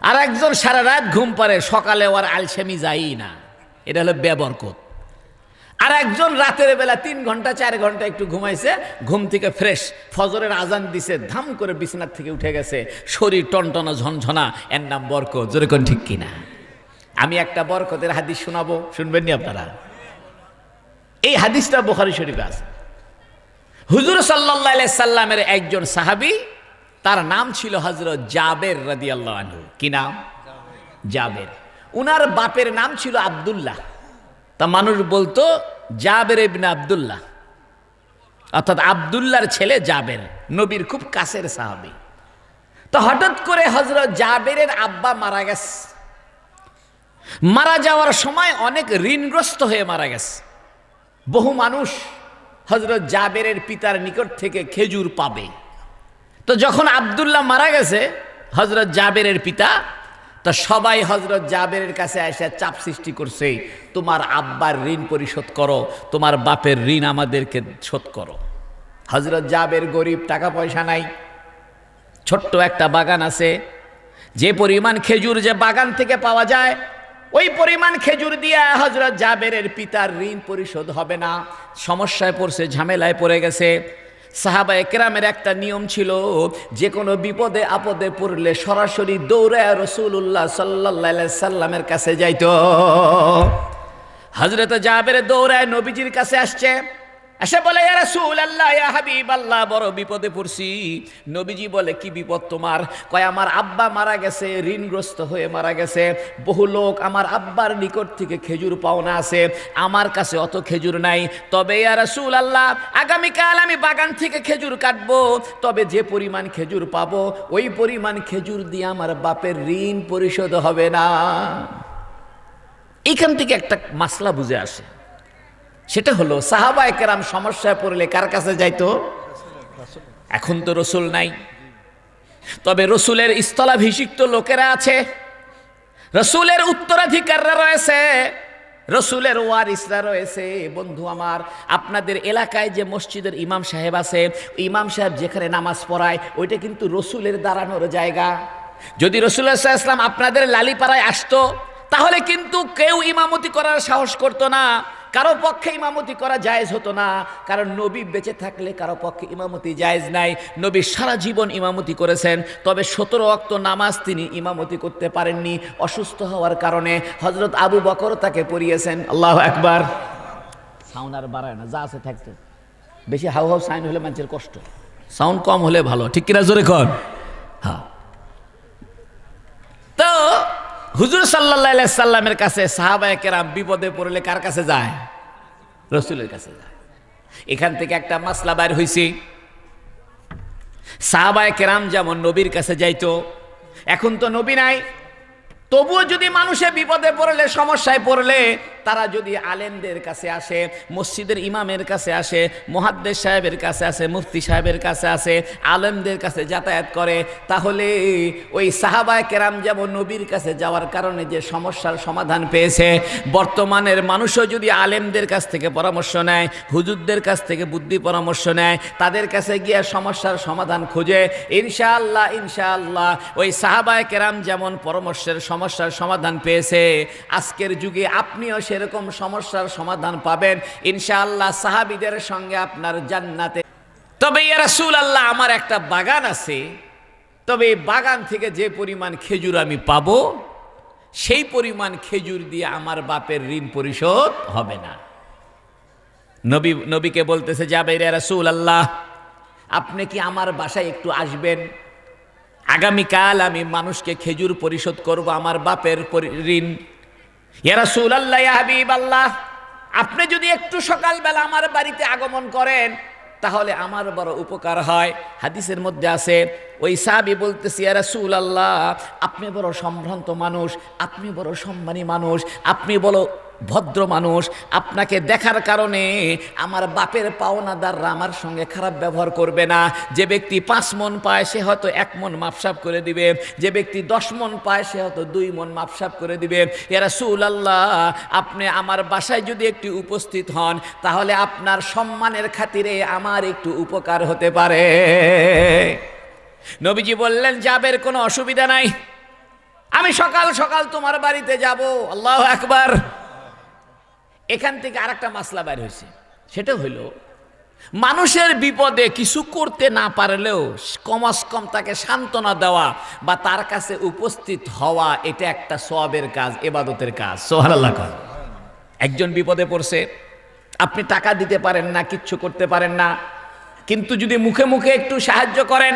আর একজন সারা রাত ঘুম পারে সকালে ওর আলসেমি যায়ই না। এটা হলো বেবরকত। আর একজন রাতের বেলা তিন ঘণ্টা, চার ঘণ্টা একটু ঘুমাইছে, ঘুম থেকে ফ্রেশ, ফজরের আজান দিছে, ধাম করে বিছানার থেকে উঠে গেছে, শরীর টনটনা ঝনঝনা, এর নাম বরকত। জোরে কোন ঠিক কিনা? আমি একটা বরকতের হাদিস শোনাবো, শুনবেন নি আপনারা? এই হাদিসটা বোখারি শরীফে আছে। হুজুর সাল্লাহ সাল্লামের একজন সাহাবী তার নাম ছিল হজরত জাবের রাদিয়াল্লাহু আনহু। কি নাম? জাবের। উনার বাপের নাম ছিল আব্দুল্লাহ। তা মানুষ বলতো জাবের ইবনে আব্দুল্লাহ। অর্থাৎ আব্দুল্লাহর ছেলে জাবের, নবীর খুব কাছের সাহাবী। তো হঠাৎ করে হজরত জাবেরের আব্বা মারা গেছে। মারা যাওয়ার সময় অনেক ঋণগ্রস্ত হয়ে মারা গেছে। বহু মানুষ হজরত জাবেরের পিতার নিকট থেকে খেজুর পাবে। তো যখন আবদুল্লাহ মারা গেছে হজরত জাবেরের পিতা, তো সবাই হজরত জাবেরের কাছে এসে চাপ সৃষ্টি করছে, তোমার আব্বার ঋণ পরিশোধ করো, তোমার বাপের ঋণ আমাদেরকে শোধ করো। হজরত জাবের গরিব টাকা পয়সা নাই। ছোট্ট একটা বাগান আছে, যে পরিমাণ খেজুর যে বাগান থেকে পাওয়া যায়, ওই পরিমাণ খেজুর দিয়ে হজরত জাবেরের পিতার ঋণ পরিশোধ হবে না। সমস্যায় পড়ছে, ঝামেলায় পড়ে গেছে। সাহাবা একরামের একটা নিয়ম ছিল, যে কোনো বিপদে আপদে পড়লে সরাসরি দৌড়ায় রসুল্লাহ সাল্লাহ সাল্লামের কাছে যাইত। হজরত জাবের দৌড়ায় নবীজির কাছে আসছে। এসে বলে, ইয়া আল্লাহ ইয়া হাবিব আল্লাহ বড় বিপদে পড়ছি। নবীজি বলে, কি বিপদ তোমার? কয়, আমার আব্বা মারা গেছে, ঋণগ্রস্ত হয়ে মারা গেছে। বহু লোক আমার আব্বার নিকট থেকে খেজুর পাওনা আছে। আমার কাছে অত খেজুর নাই। তবে, ইয়া আল্লাহ আগামীকাল আমি বাগান থেকে খেজুর কাটবো। তবে, যে পরিমাণ খেজুর পাবো, ওই পরিমাণ খেজুর দিয়ে আমার বাপের ঋণ পরিশোধ হবে না। এইখান থেকে একটা মাসলা বুঝে আসে। সেটা হলো সাহাবা কেরাম সমস্যায় পড়লে কার কাছে যাইতো? এখন তো রসুল নাই। তবে রসুলের স্থলাভিষিক্ত লোকেরা আছে। রসুলের উত্তরাধিকাররা রয়েছে। রসুলের ওয়ারিসরা রয়েছে। বন্ধু আমার, আপনাদের এলাকায় যে মসজিদের ইমাম সাহেব আছে ইমাম সাহেব যেখানে নামাজ পড়ায়, ওইটা কিন্তু রসুলের দাঁড়ানোর জায়গা। যদি রসুল্লাহ ইসলাম আপনাদের লালিপাড়ায় আসতো, তাহলে কিন্তু কেউ ইমামতি করার সাহস করতো না। কারও পক্ষে ইমামতি করা জায়েজ হতো না। কারণ নবী বেঁচে থাকলে কারও পক্ষে ইমামতি জায়েজ নাই। নবী সারা জীবন ইমামতি করেছেন, তবে সতেরো অক্ত নামাজ তিনি ইমামতি করতে পারেননি অসুস্থ হওয়ার কারণে। হজরত আবু বকর তাকে পড়িয়েছেন, আল্লাহ একবার সাউন্ড আর বাড়ায় না, যা আছে থাকতে বেশি হাউ হাউ সাইন হলে মানুষের কষ্ট। সাউন্ড কম হলে ভালো, ঠিক কিনা জোরে কর হ্যাঁ তো হুজুর সাল্লাহ সাল্লামের কাছে সাহাবায় কেরাম বিপদে পড়লে কার কাছে যায়? রসুলের কাছে যায়। এখান থেকে একটা মাসলা বাইর হয়েছে সাহাবায় কেরাম যেমন নবীর কাছে যাইতো, এখন তো নবী নাই। তবুও যদি মানুষে বিপদে পড়লে, সমস্যায় পড়লে তারা যদি আলেমদের কাছে আসে, মসজিদের ইমামের কাছে আসে, মহাদ্দেশ সাহেবের কাছে আসে, মুফতি সাহেবের কাছে আসে, আলেমদের কাছে যাতায়াত করে, তাহলে ওই সাহাবায় কেরাম যেমন নবীর কাছে যাওয়ার কারণে যে সমস্যার সমাধান পেয়েছে, বর্তমানের মানুষও যদি আলেমদের কাছ থেকে পরামর্শ নেয়, হুজুরদের কাছ থেকে বুদ্ধি পরামর্শ নেয়, তাদের কাছে গিয়ে সমস্যার সমাধান খুঁজে, ইনশাআল্লাহ ইনশাআল্লাহ, ওই সাহাবায় কেরাম যেমন পরামর্শের সমস্যার সমাধান পেয়েছে, আজকের যুগে আপনিও সেরকম সমস্যার সমাধান পাবেন, ইনশাআল্লাহ সাহাবিদের সঙ্গে আপনার জান্নাতে। তবে ইয়া আল্লাহ আমার একটা বাগান আছে। তবে এই বাগান থেকে যে পরিমাণ খেজুর আমি পাবো, সেই পরিমাণ খেজুর দিয়ে আমার বাপের ঋণ পরিশোধ হবে না। নবী, নবীকে বলতেছে যাবে রে রাসূল আল্লাহ আপনি কি আমার বাসায় একটু আসবেন? আগামীকাল আমি মানুষকে খেজুর পরিশোধ করব, আমার বাপের ঋণ আল্লাহ আল্লাহ আপনি যদি একটু সকালবেলা আমার বাড়িতে আগমন করেন, তাহলে আমার বড় উপকার হয়। হাদিসের মধ্যে আছে, ওই সাবি বলতেছি রাসুল আল্লাহ আপনি বড় সম্ভ্রান্ত মানুষ, আপনি বড় সম্মানী মানুষ, আপনি বড় ভদ্র মানুষ, আপনাকে দেখার কারণে আমার বাপের পাওনাদাররা আমার সঙ্গে খারাপ ব্যবহার করবে না। যে ব্যক্তি পাঁচ মন পায়, সে হয়তো এক মন মাপসাপ করে দিবে। যে ব্যক্তি দশ মন পায়, সে হয়তো দুই মন মাপসাপ করে দিবে। এরা আল্লাহ আপনি আমার বাসায় যদি একটি উপস্থিত হন, তাহলে আপনার সম্মানের খাতিরে আমার একটু উপকার হতে পারে। নবীজি বললেন যাবের কোনো অসুবিধা নাই। আমি সকাল সকাল তোমার বাড়িতে যাব। আল্লাহ একবার এখান থেকে আরেকটা মাসলা বাইর হয়েছে। সেটা হইল, মানুষের বিপদে কিছু করতে না পারলেও কমাস কম তাকে সান্ত্বনা দেওয়া বা তার কাছে উপস্থিত হওয়া, এটা একটা সবের কাজ, এবাদতের কাজ। সোহানাল্লাহ কাজ একজন বিপদে পড়ছে, আপনি টাকা দিতে পারেন না, কিচ্ছু করতে পারেন না, কিন্তু যদি মুখে মুখে একটু সাহায্য করেন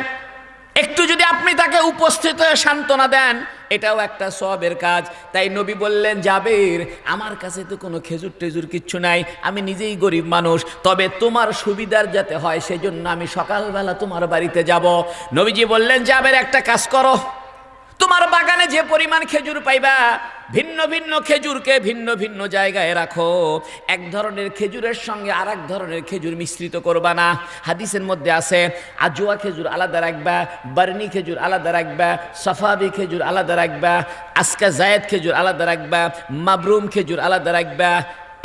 একটু যদি আপনি তাকে উপস্থিত সান্ত্বনা দেন, এটাও একটা সবের কাজ। তাই নবী বললেন, জাবের, আমার কাছে তো কোনো খেজুর টেজুর কিচ্ছু নাই, আমি নিজেই গরিব মানুষ, তবে তোমার সুবিধার যাতে হয় সেজন্য আমি সকালবেলা তোমার বাড়িতে যাব। নবীজি বললেন যাবের একটা কাজ করো। তোমার বাগানে যে পরিমাণ খেজুর পাইবা ভিন্ন ভিন্ন খেজুরকে ভিন্ন ভিন্ন জায়গায় রাখো। এক ধরনের খেজুরের সঙ্গে আর এক ধরনের খেজুর মিশ্রিত করবা না। হাদিসের মধ্যে আছে আজুয়া খেজুর আলাদা রাখবা বার্নি খেজুর আলাদা রাখবা সফাবি খেজুর আলাদা রাখবা আজকা জায়েদ খেজুর আলাদা রাখবা মাবরুম খেজুর আলাদা রাখবা।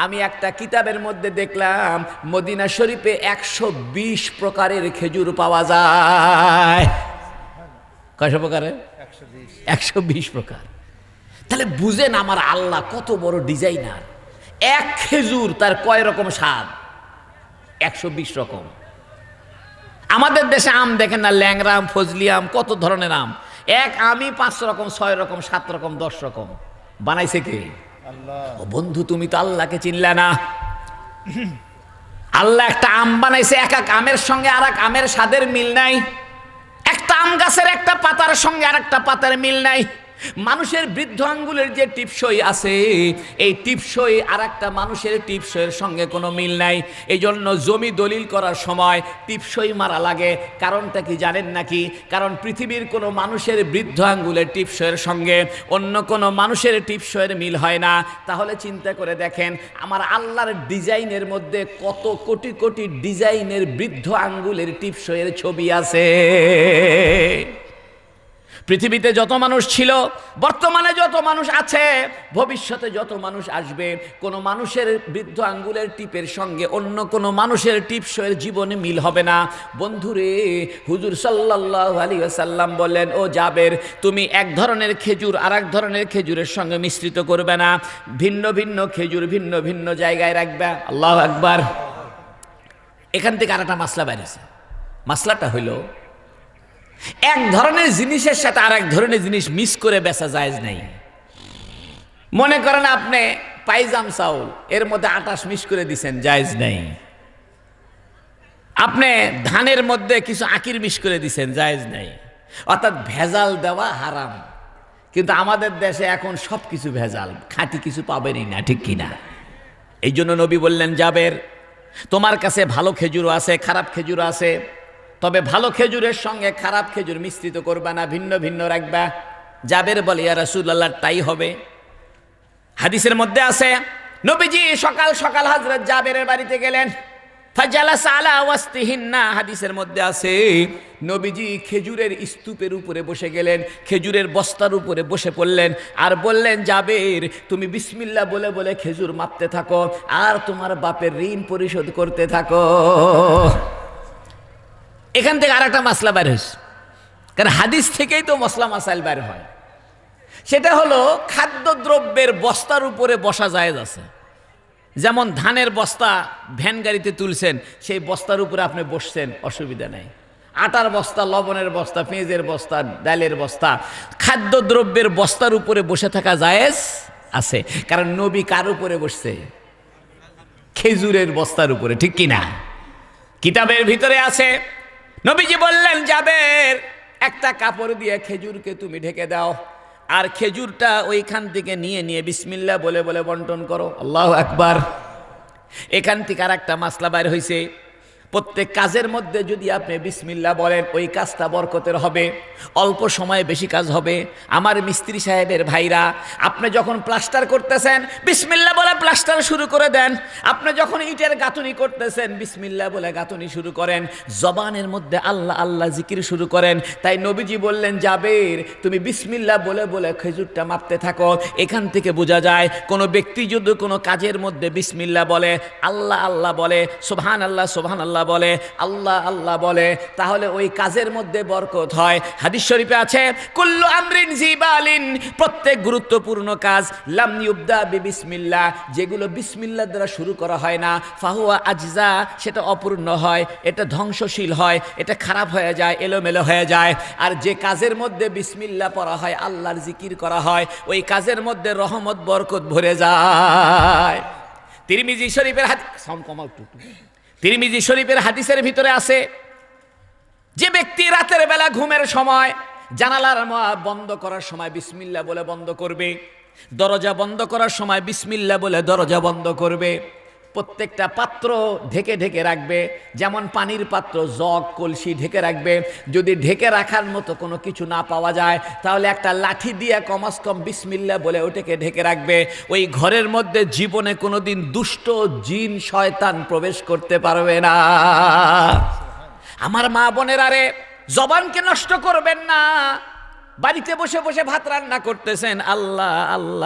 আমি একটা কিতাবের মধ্যে দেখলাম মদিনা শরীফে একশো বিশ প্রকারের খেজুর পাওয়া যায়। কয়শো প্রকারের? একশো বিশ প্রকার। তাহলে বুঝেন আমার আল্লাহ কত বড় ডিজাইনার। এক খেজুর তার কয় রকম স্বাদ? একশো বিশ রকম। আমাদের দেশে আম দেখেন না ল্যাংরা আম ফজলি আম কত ধরনের আম? এক আমি পাঁচ রকম ছয় রকম সাত রকম দশ রকম। বানাইছে কে? ও বন্ধু তুমি তো আল্লাহকে চিনলে না। আল্লাহ একটা আম বানাইছে এক এক আমের সঙ্গে আর এক আমের স্বাদের মিল নাই। একটা আম গাছের একটা পাতার সঙ্গে আর একটা পাতার মিল নাই। মানুষের বৃদ্ধ আঙ্গুলের যে টিপসই আছে, এই টিপসই আর একটা মানুষের টিপসইয়ের সঙ্গে কোনো মিল নাই। এই জন্য জমি দলিল করার সময় টিপসই মারা লাগে। কারণটা কি জানেন নাকি? কারণ পৃথিবীর কোনো মানুষের বৃদ্ধ আঙ্গুলের টিপসইয়ের সঙ্গে অন্য কোনো মানুষের টিপসইয়ের মিল হয় না। তাহলে চিন্তা করে দেখেন, আমার আল্লাহর ডিজাইনের মধ্যে কত কোটি কোটি ডিজাইনের বৃদ্ধ আঙ্গুলের টিপসইয়ের ছবি আছে। পৃথিবীতে যত মানুষ ছিল, বর্তমানে যত মানুষ আছে, ভবিষ্যতে যত মানুষ আসবে, কোনো মানুষের বৃদ্ধ আঙ্গুলের টিপের সঙ্গে অন্য কোনো মানুষের টিপসের জীবনে মিল হবে না। বন্ধুরে, হুজুর সাল্লাহ আলী সাল্লাম বললেন, ও জাবের, তুমি এক ধরনের খেজুর আর এক ধরনের খেজুরের সঙ্গে মিশ্রিত করবে না। ভিন্ন ভিন্ন খেজুর ভিন্ন ভিন্ন জায়গায় রাখবে। আল্লাহ একবার এখান থেকে আর একটা মাসলা বেরিয়েছে মাসলাটা হইল এক ধরনের জিনিসের সাথে আর এক ধরনের জিনিস মিস করে বেচা যায় নাই। মনে করেন আপনি পাইজাম চাউল, এর মধ্যে আটাশ মিস করে দিছেন, জায়জ নাই। আপনি ধানের মধ্যে কিছু আকির মিস করে দিছেন, জায়জ নাই। অর্থাৎ ভেজাল দেওয়া হারাম। কিন্তু আমাদের দেশে এখন সব কিছু ভেজাল, খাঁটি কিছু পাবেনই না, ঠিক কিনা? এই জন্য নবী বললেন যাবের তোমার কাছে ভালো খেজুরও আছে, খারাপ খেজুরও আছে তবে ভালো খেজুরের সঙ্গে খারাপ খেজুর মিশ্রিত করবা না, ভিন্ন ভিন্ন রাখবা। জাবের বলে, ইয়া রাসূলুল্লাহ, তাই হবে। হাদিসের মধ্যে আছে, নবীজি সকাল সকাল হযরত জাবেরের বাড়িতে গেলেন। হাদিসের মধ্যে আছে, নবীজি খেজুরের স্তূপের উপরে বসে গেলেন, খেজুরের বস্তার উপরে বসে পড়লেন, আর বললেন, জাবের, তুমি বিসমিল্লাহ বলে বলে খেজুর মাপতে থাকো, আর তোমার বাপের ঋণ পরিশোধ করতে থাকো। এখান থেকে আর একটা মাসলা বের হয়েছে। কারণ হাদিস থেকেই তো মশলা মাসাইল বের হয়। সেটা হলো খাদ্যদ্রব্যের বস্তার উপরে বসা যায় আছে। যেমন ধানের বস্তা ভ্যান গাড়িতে তুলছেন, সেই বস্তার উপরে আপনি বসছেন, অসুবিধা নেই। আটার বস্তা, লবণের বস্তা, পেঁয়াজের বস্তা, ডালের বস্তা, খাদ্যদ্রব্যের বস্তার উপরে বসে থাকা জায়েজ আছে। কারণ নবী কার উপরে বসছে? খেজুরের বস্তার উপরে, ঠিক কিনা? কিতাবের ভিতরে আছে। নবীজি বললেন, জাবের, একটা কাপড় দিয়ে খেজুরকে তুমি ঢেকে দাও, আর খেজুরটা ওইখান থেকে নিয়ে নিয়ে বিসমিল্লা বলে বলে বন্টন করো। আল্লাহ একবার এখান থেকে আর একটা মাসলা বাইর হয়েছে প্রত্যেক কাজের মধ্যে যদি আপনি বিসমিল্লা বলেন, ওই কাজটা বরকতের হবে, অল্প সময়ে বেশি কাজ হবে। আমার মিস্ত্রি সাহেবের ভাইরা, আপনি যখন প্লাস্টার করতেছেন বিসমিল্লা বলে প্লাস্টার শুরু করে দেন। আপনি যখন ইটের গাঁথুনি করতেছেন বিসমিল্লা বলে গাঁথুনি শুরু করেন। জবানের মধ্যে আল্লাহ আল্লাহ জিকির শুরু করেন। তাই নবীজি বললেন, জাবের, তুমি বিসমিল্লা বলে বলে খেজুরটা মাপতে থাকো। এখান থেকে বোঝা যায়, কোনো ব্যক্তি যদি কোনো কাজের মধ্যে বিসমিল্লা বলে, আল্লাহ আল্লাহ বলে সোভান আল্লাহ সোভান আল্লাহ আল্লাহ বলে, আল্লাহ আল্লাহ বলে, তাহলে ওই কাজের মধ্যে বরকত হয়। হাদিস শরীফে আছে, কুল্লু আমরিন জিবালিন, প্রত্যেক গুরুত্বপূর্ণ কাজ, লাম ইউবদা বি বিসমিল্লাহ যেগুলো বিসমিল্লাহ দ্বারা শুরু করা হয় না, ফাহুয়া আজজা, সেটা অপূর্ণ হয়, এটা ধ্বংসশীল হয়, এটা খারাপ হয়ে যায়, এলোমেলো হয়ে যায়। আর যে কাজের মধ্যে বিসমিল্লাহ পড়া হয়, আল্লাহর জিকির করা হয়, ওই কাজের মধ্যে রহমত, বরকত ভরে যায়। তিরমিজি শরীফের হাদিস সাউন্ড কমাও একটু। তিরমিজি শরীফের হাদিসের ভিতরে আছে, যে ব্যক্তি রাতের বেলা ঘুমের সময় জানালার বন্ধ করার সময় বিসমিল্লা বলে বন্ধ করবে, দরজা বন্ধ করার সময় বিসমিল্লা বলে দরজা বন্ধ করবে প্রত্যেকটা পাত্র ঢেকে ঢেকে রাখবে। যেমন পানির পাত্র, জগ, কলসি ঢেকে রাখবে। যদি ঢেকে রাখার মতো কোনো কিছু না পাওয়া যায়, তাহলে একটা লাঠি দিয়ে কমাস কম বিসমিল্লা বলে ওটাকে ঢেকে রাখবে। ওই ঘরের মধ্যে জীবনে কোনো দিন দুষ্ট জিন শয়তান প্রবেশ করতে পারবে না। আমার মা বোনের আরে জবানকে নষ্ট করবেন না। বাড়িতে বসে বসে ভাত রান্না করতেছেন। আল্লাহ আল্লাহ।